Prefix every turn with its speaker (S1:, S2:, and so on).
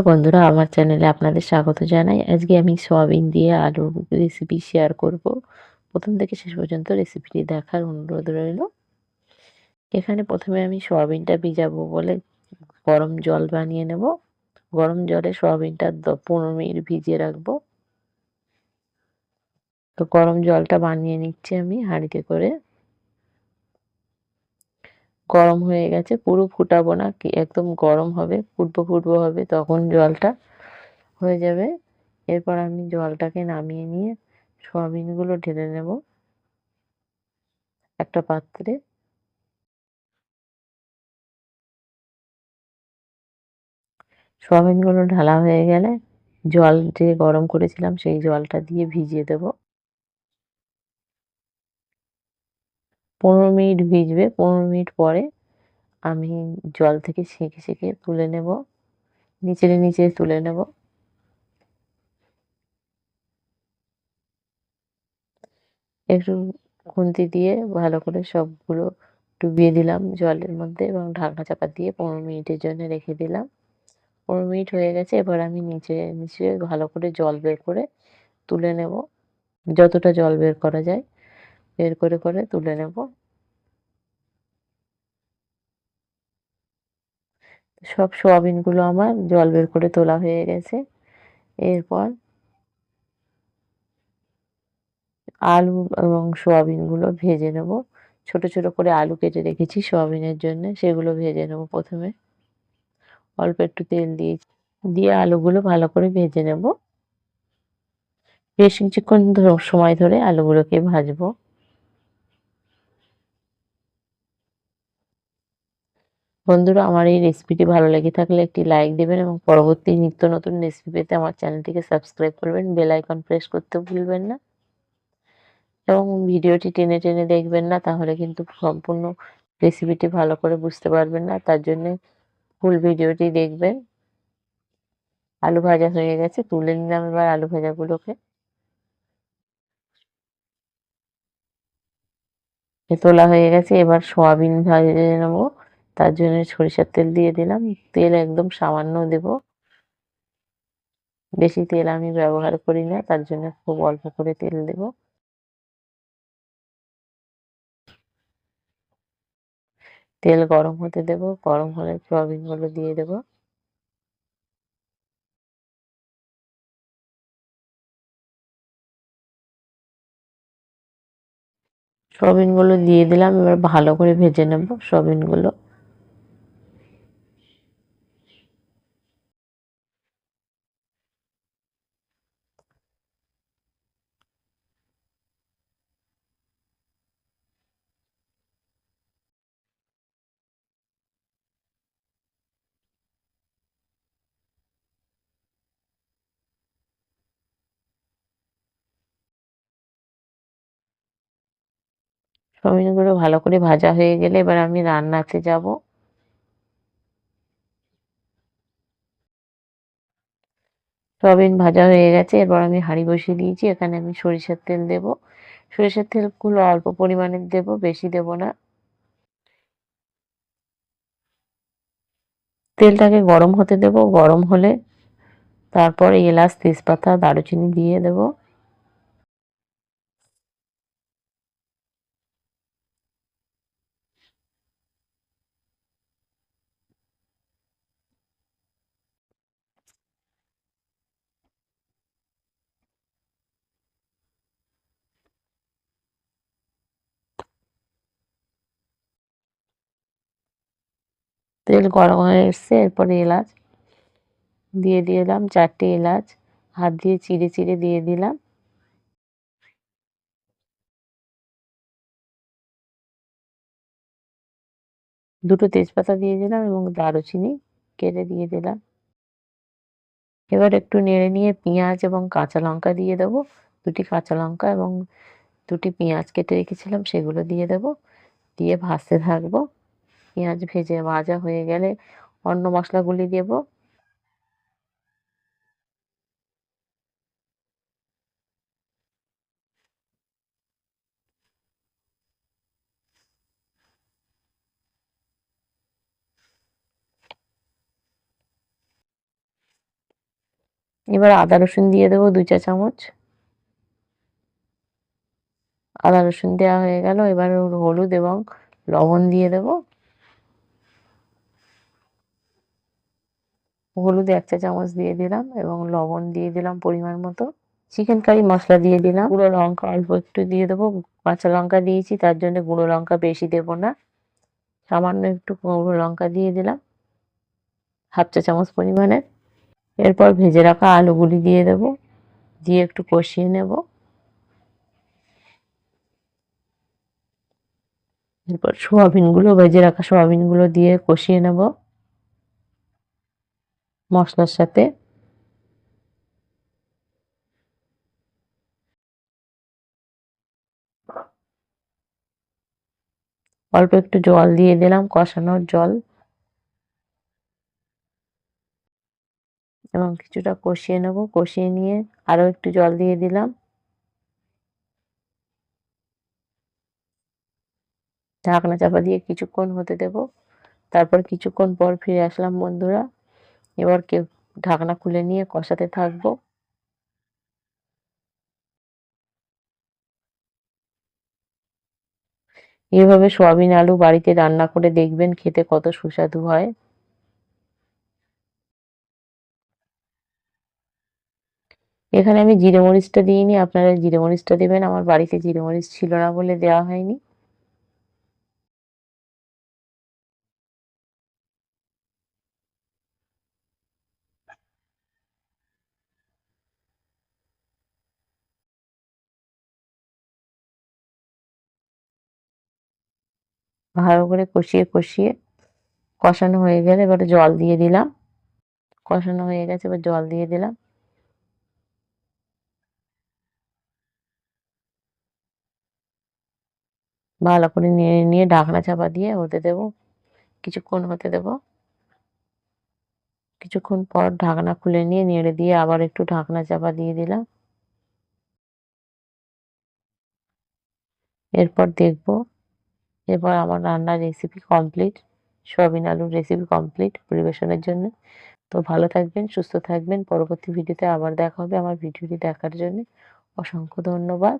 S1: Hello বন্ধুরা, আমার চ্যানেলে আপনাদের স্বাগত জানাই। আজকে আমি সয়াবিন দিয়ে আলু রেসিপি শেয়ার করব। প্রথম থেকে শেষ পর্যন্ত রেসিপিটি দেখার অনুরোধ রইল। এখানে প্রথমে আমি সয়াবিনটা ভিজাবো বলে গরম জল বানিয়ে নেব। গরম জলে সয়াবিনটা পনেরো মিনিট ভিজিয়ে রাখব। তো গরম জলটা বানিয়ে নিচ্ছি আমি হাঁড়িতে করে। গরম হয়ে গেছে, পুরো ফুটাবো না, কি একদম গরম হবে, ফুটবো ফুটবো হবে, তখন জলটা হয়ে যাবে। এরপর আমি জলটাকে নামিয়ে নিয়ে সয়াবিনগুলো ঢেলে নেব একটা পাত্রে। সয়াবিনগুলো ঢালা হয়ে গেলে জল যে গরম করেছিলাম, সেই জলটা দিয়ে ভিজিয়ে দেব। পনেরো মিনিট ভিজবে, পনেরো মিনিট পরে আমি জল থেকে ছেঁকে ছেঁকে তুলে নেব, নিচেরে নিচে তুলে নেব। একটু খুন্তি দিয়ে ভালো করে সবগুলো ডুবিয়ে দিলাম জলের মধ্যে এবং ঢাকনা চাপা দিয়ে পনেরো মিনিটের জন্য রেখে দিলাম। পনেরো মিনিট হয়ে গেছে, এবার আমি নিচে নিচে ভালো করে জল বের করে তুলে নেব। যতটা জল বের করা যায়। বের করে করে তুলে নেব। সব সোয়াবিনগুলো আমার জল বের করে তোলা হয়ে গেছে। এরপর আলু এবং সোয়াবিনগুলো ভেজে নেব। ছোট ছোট করে আলু কেটে রেখেছি সোয়াবিনের জন্য, সেগুলো ভেজে নেব প্রথমে। অল্প একটু তেল দিয়ে দিয়ে আলুগুলো ভালো করে ভেজে নেব। বেশ কিছুক্ষণ সময় ধরে আলুগুলোকে ভাজবো। বন্ধুরা, আমার এই রেসিপিটি ভালো লেগে থাকলে একটি লাইক দেবেন এবং পরবর্তী নিত্য নতুন রেসিপি পেতে আমার চ্যানেলটিকে সাবস্ক্রাইব করবেন। বেল আইকন প্রেস করতে ভুলবেন না। এবং ভিডিওটি টেনে টেনে দেখবেন না, তাহলে কিন্তু সম্পূর্ণ রেসিপিটি ভালো করে বুঝতে পারবেন না। তার জন্য ফুল ভিডিওটি দেখবেন। আলু ভাজা হয়ে গেছে, তুলে নিলাম এবার আলু ভাজাগুলোকে। তোলা হয়ে গেছে, এবার সোয়াবিন ভাজে নেব। তার জন্য সরিষার তেল দিয়ে দিলাম। তেল একদম সামান্য দেব। বেশি তেল আমি ব্যবহার করি না, তার জন্য খুব অল্প করে তেল দেব। তেল গরম হতে দেব, গরম হলে সয়াবিনগুলো দিয়ে দেব। সয়াবিনগুলো দিয়ে দিলাম, এবার ভালো করে ভেজে নেব সয়াবিনগুলো সয়াবিনগুলো ভালো করে ভাজা হয়ে গেলে এবার আমি রান্নাতে যাব। সয়াবিন ভাজা হয়ে গেছে, এরপর আমি হাঁড়ি বসিয়ে দিয়েছি, এখানে আমি সরিষার তেল দেব। সরিষার তেলগুলো অল্প পরিমাণে দেব, বেশি দেব না। তেলটাকে গরম হতে দেব, গরম হলে তারপরে এলাচ, তেজপাতা, দারুচিনি দিয়ে দেবো। তেল গরম হয়ে এসছে, এরপরে এলাচ দিয়ে দিলাম, চারটে এলাচ, হাত দিয়ে চিড়ে চিড়ে দিয়ে দিলাম। দুটো তেজপাতা দিয়ে দিলাম এবং দারুচিনি কেটে দিয়ে দিলাম। এবার একটু নেড়ে নিয়ে পেঁয়াজ এবং কাঁচা লঙ্কা দিয়ে দেবো। দুটি কাঁচা লঙ্কা এবং দুটি পেঁয়াজ কেটে রেখেছিলাম, সেগুলো দিয়ে দেবো। দিয়ে ভাজতে থাকব। পেঁয়াজ ভেজে ভাজা হয়ে গেলে অন্য মশলাগুলি দেবো। এবার আদা রসুন দিয়ে দেবো দুই চা চামচ। আদা রসুন দেওয়া হয়ে গেল, এবার হলুদ এবং লবণ দিয়ে দেব। হলুদ এক চা চামচ দিয়ে দিলাম এবং লবণ দিয়ে দিলাম পরিমাণ মতো। চিকেন কারি মশলা দিয়ে দিলাম। গুঁড়ো লঙ্কা অল্প একটু দিয়ে দেবো। কাঁচা লঙ্কা দিয়েছি, তার জন্য গুঁড়ো লঙ্কা বেশি দেব না। সামান্য একটু গুঁড়ো লঙ্কা দিয়ে দিলাম। হাফ চা চামচ পরিমাণে। এরপর ভেজে রাখা আলুগুলি দিয়ে দেব। দিয়ে একটু কষিয়ে নেব। এরপর সোয়াবিনগুলো, ভেজে রাখা সোয়াবিনগুলো দিয়ে কষিয়ে নেব। মশলার সাথে। অল্প একটু জল দিয়ে দিলাম কষানোর জল। এবং কিছুটা কষিয়ে নেব, কষিয়ে নিয়ে আরও একটু জল দিয়ে দিলাম। ঢাকনা চাপা দিয়ে কিছুক্ষণ হতে দেব। তারপর কিছুক্ষণ পর ফিরে আসলাম বন্ধুরা। এবার কেউ ঢাকনা খুলে নিয়ে কষাতে থাকব? এভাবে সোয়াবিন, আলু বাড়িতে রান্না করে দেখবেন খেতে কত সুস্বাদু হয়। এখানে আমি জিরে মরিচটা দিইনি, আপনারা জিরে মরিচটা দেবেন। আমার বাড়িতে জিরে মরিচ ছিল না বলে দেওয়া হয়নি। ভালো করে কষিয়ে কষিয়ে কষানো হয়ে গেলে এবারে জল দিয়ে দিলাম। কষানো হয়ে গেছে, এবার জল দিয়ে দিলাম। ভালো করে নিয়ে নিয়ে ঢাকনা চাপা দিয়ে হতে দেব। কিছুক্ষণ হতে দেব। কিছুক্ষণ পর ঢাকনা খুলে নিয়ে নেড়ে দিয়ে আবার একটু ঢাকনা চাপা দিয়ে দিলাম। এরপর দেখব এরপর আমার রান্নার রেসিপি কমপ্লিট সোয়াবিন আলুর রেসিপি কমপ্লিট পরিবেশনের জন্য। তো ভালো থাকবেন, সুস্থ থাকবেন। পরবর্তী ভিডিওতে আবার দেখা হবে আমার ভিডিওটি দেখার জন্য। অসংখ্য ধন্যবাদ।